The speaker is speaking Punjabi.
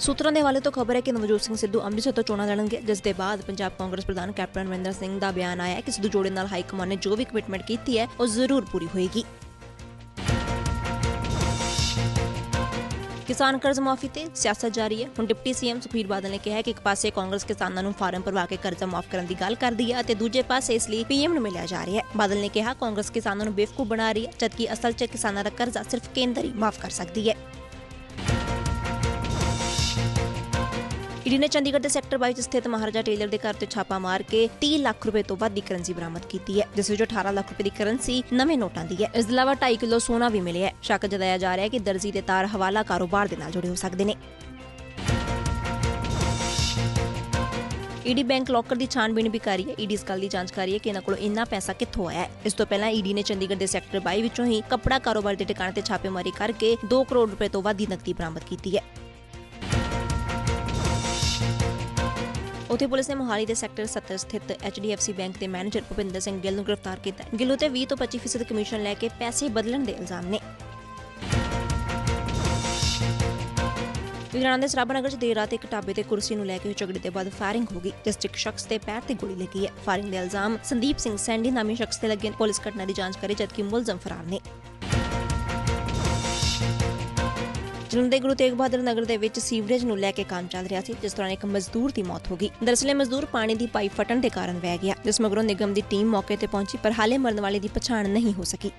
ਸੂਤਰਾਂ ਦੇ ਹਵਾਲੇ ਤੋਂ ਖਬਰ ਹੈ ਕਿ ਨਵਜੋਤ ਸਿੰਘ ਸਿੱਧੂ ਅੰਮ੍ਰਿਤਸਰ ਤੋਂ ਚੋਣਾਂ ਲੜਨਗੇ, ਜਿਸ ਦੇ ਬਾਅਦ ਪੰਜਾਬ ਕਾਂਗਰਸ ਪ੍ਰਧਾਨ ਕੈਪਟਨ ਅਮਰਿੰਦਰ ਸਿੰਘ ਦਾ ਬਿਆਨ ਆਇਆ ਹੈ ਕਿ ਸਿੱਧੂ ਜੋੜੇ ਨਾਲ ਹਾਈ ਕਮਾਂਡ ਨੇ ਜੋ ਵੀ ਕਮਿਟਮੈਂਟ ਕੀਤੀ ਹੈ, ਉਹ ਜ਼ਰੂਰ ਪੂਰੀ ਹੋਏਗੀ। ਕਿਸਾਨ ਕਰਜ਼ ਮਾਫੀ ਤੇ ਸਿਆਸਤ ਜਾਰੀ ਹੈ। ਹੁਣ ਡਿਪਟੀ ਸੀਐਮ ਸੁਖਬੀਰ ਬਾਦਲ ਨੇ ਕਿਹਾ ਕਿ ਇੱਕ ਪਾਸੇ ਕਾਂਗਰਸ ਕਿਸਾਨਾਂ ਨੂੰ ਫਾਰਮ ਭਰਵਾ ਕੇ ਕਰਜ਼ਾ ਮਾਫ ਕਰਨ ਦੀ ਗੱਲ ਕਰਦੀ ਹੈ ਅਤੇ ਦੂਜੇ ਪਾਸੇ ਇਸ ਲਈ ਪੀਐਮ ਨੂੰ ਮਿਲਿਆ ਜਾ ਰਿਹਾ ਹੈ। ਬਾਦਲ ਨੇ ਕਿਹਾ, ਕਾਂਗਰਸ ਕਿਸਾਨਾਂ ਨੂੰ ਬੇਵਕੂਫ ਬਣਾ ਰਹੀ ਹੈ, ਜਦਕਿ ਅਸਲ 'ਚ ਕਿਸਾਨਾਂ ਦਾ ਕਰਜ਼ਾ ਸਿਰਫ ਕੇਂਦਰ ਹੀ ਮਾਫ ਕਰ ਸਕਦੀ ਹੈ। ਈਡੀ ਨੇ ਚੰਡੀਗੜ੍ਹ ਦੇ ਸੈਕਟਰ 22 ਸਥਿਤ ਮਹਾਰਾਜਾ ਟੇਲਰ ਦੇ ਘਰ ਤੇ ਛਾਪਾ ਮਾਰ ਕੇ 30 ਲੱਖ ਰੁਪਏ ਤੋਂ ਵੱਧ ਦੀ ਕਰੰਸੀ ਬਰਾਮਦ ਕੀਤੀ ਹੈ, ਜਿਸ ਵਿੱਚ 18 ਲੱਖ ਰੁਪਏ ਦੀ ਕਰੰਸੀ ਨਵੇਂ ਨੋਟਾਂ ਦੀ ਹੈ। ਇਸ ਤੋਂ ਇਲਾਵਾ 2.5 ਕਿਲੋ ਸੋਨਾ ਵੀ ਮਿਲਿਆ ਹੈ। ਸ਼ੱਕ ਜਤਾਇਆ ਜਾ ਰਿਹਾ ਹੈ ਕਿ ਦਰਜੀ ਦੇ ਤਾਰ ਹਵਾਲਾ ਕਾਰੋਬਾਰ ਦੇ ਨਾਲ ਜੁੜੇ ਹੋ ਸਕਦੇ ਨੇ। ਈਡੀ ਬੈਂਕ ਲੋਕਰ ਦੀ ਛਾਣਬੀਣ ਵੀ ਕਰ ਰਹੀ ਹੈ। ਈਡੀ ਇਸ ਗੱਲ ਦੀ ਜਾਂਚ ਕਰ ਰਹੀ ਹੈ ਕਿ ਇਹਨਾਂ ਕੋਲੋਂ ਇੰਨਾ ਪੈਸਾ ਕਿੱਥੋਂ ਆਇਆ ਹੈ? ਇਸ ਤੋਂ ਪਹਿਲਾਂ ਈਡੀ ਨੇ ਚੰਡੀਗੜ੍ਹ ਦੇ ਸੈਕਟਰ 22 ਵਿੱਚੋਂ ਹੀ ਕੱਪੜਾ ਕਾਰੋਬਾਰ ਦੇ ਟਿਕਾਣੇ ਤੇ ਛਾਪੇਮਾਰੀ ਕਰਕੇ 2 ਕਰੋੜ ਰੁਪਏ ਤੋਂ ਵੱਧ ਦੀ ਨਕਦੀ ਬਰਾਮਦ ਕੀਤੀ ਹੈ। ਉਥੇ ਪੁਲਿਸ ਨੇ ਮੋਹਾਲੀ ਦੇ ਸੈਕਟਰ 70 ਸਥਿਤ HDFC ਬੈਂਕ ਦੇ ਮੈਨੇਜਰ ਭੁਪਿੰਦਰ ਸਿੰਘ ਗਿੱਲ ਨੂੰ ਗ੍ਰਿਫਤਾਰ ਕੀਤਾ। ਗਿੱਲ ਉਤੇ 20 ਤੋਂ 25% ਕਮਿਸ਼ਨ ਲੈ ਕੇ ਪੈਸੇ ਬਦਲਣ ਦੇ ਇਲਜ਼ਾਮ ਨੇ। ਲੁਧਿਆਣਾ ਦੇ ਸਰਾਭਾ ਨਗਰ 'ਚ ਦੇਰ ਰਾਤ ਇੱਕ ਢਾਬੇ ਤੇ ਕੁਰਸੀ ਨੂੰ ਲੈ ਕੇ ਝਗੜੇ ਦੇ ਬਾਅਦ ਫਾਇਰਿੰਗ ਹੋ ਗਈ, ਜਿਸ 'ਚ ਇੱਕ ਸ਼ਖਸ ਦੇ ਪੈਰ ਤੇ ਗੋਲੀ ਲੱਗੀ ਹੈ। ਫਾਇਰਿੰਗ ਦੇ ਇਲਜ਼ਾਮ ਸੰਦੀਪ ਸਿੰਘ ਸੈਂਡੀ ਨਾਮੀ ਸ਼ਖਸ ਤੇ ਲੱਗੇ ਪੁਲਿਸ ਘਟਨਾ ਦੀ ਜਾਂਚ ਕਰੇ, ਜਦਕਿ ਮੁਲਜ਼ਮ ਫਰਾਰ ਨੇ। ਜਲੰਧਰ ਦੇ ਗੁਰੂ ਤੇਗ ਬਹਾਦਰ ਨਗਰ ਦੇ ਵਿੱਚ ਸੀਵਰੇਜ ਨੂੰ ਲੈ ਕੇ ਕੰਮ ਚੱਲ ਰਿਹਾ ਸੀ, ਜਿਸ ਦੌਰਾਨ ਇੱਕ ਮਜ਼ਦੂਰ ਦੀ ਮੌਤ ਹੋ ਗਈ। ਦਰਸਲੇ ਮਜ਼ਦੂਰ ਪਾਣੀ ਦੀ ਪਾਈਪ ਫਟਣ ਦੇ ਕਾਰਨ ਵਹਿ ਗਿਆ, ਜਿਸ ਮਗਰੋਂ ਨਿਗਮ ਦੀ ਟੀਮ ਮੌਕੇ ਤੇ ਪਹੁੰਚੀ, ਪਰ ਹਾਲੇ ਮਰਨ ਵਾਲੇ ਦੀ ਪਛਾਣ ਨਹੀਂ ਹੋ ਸਕੀ।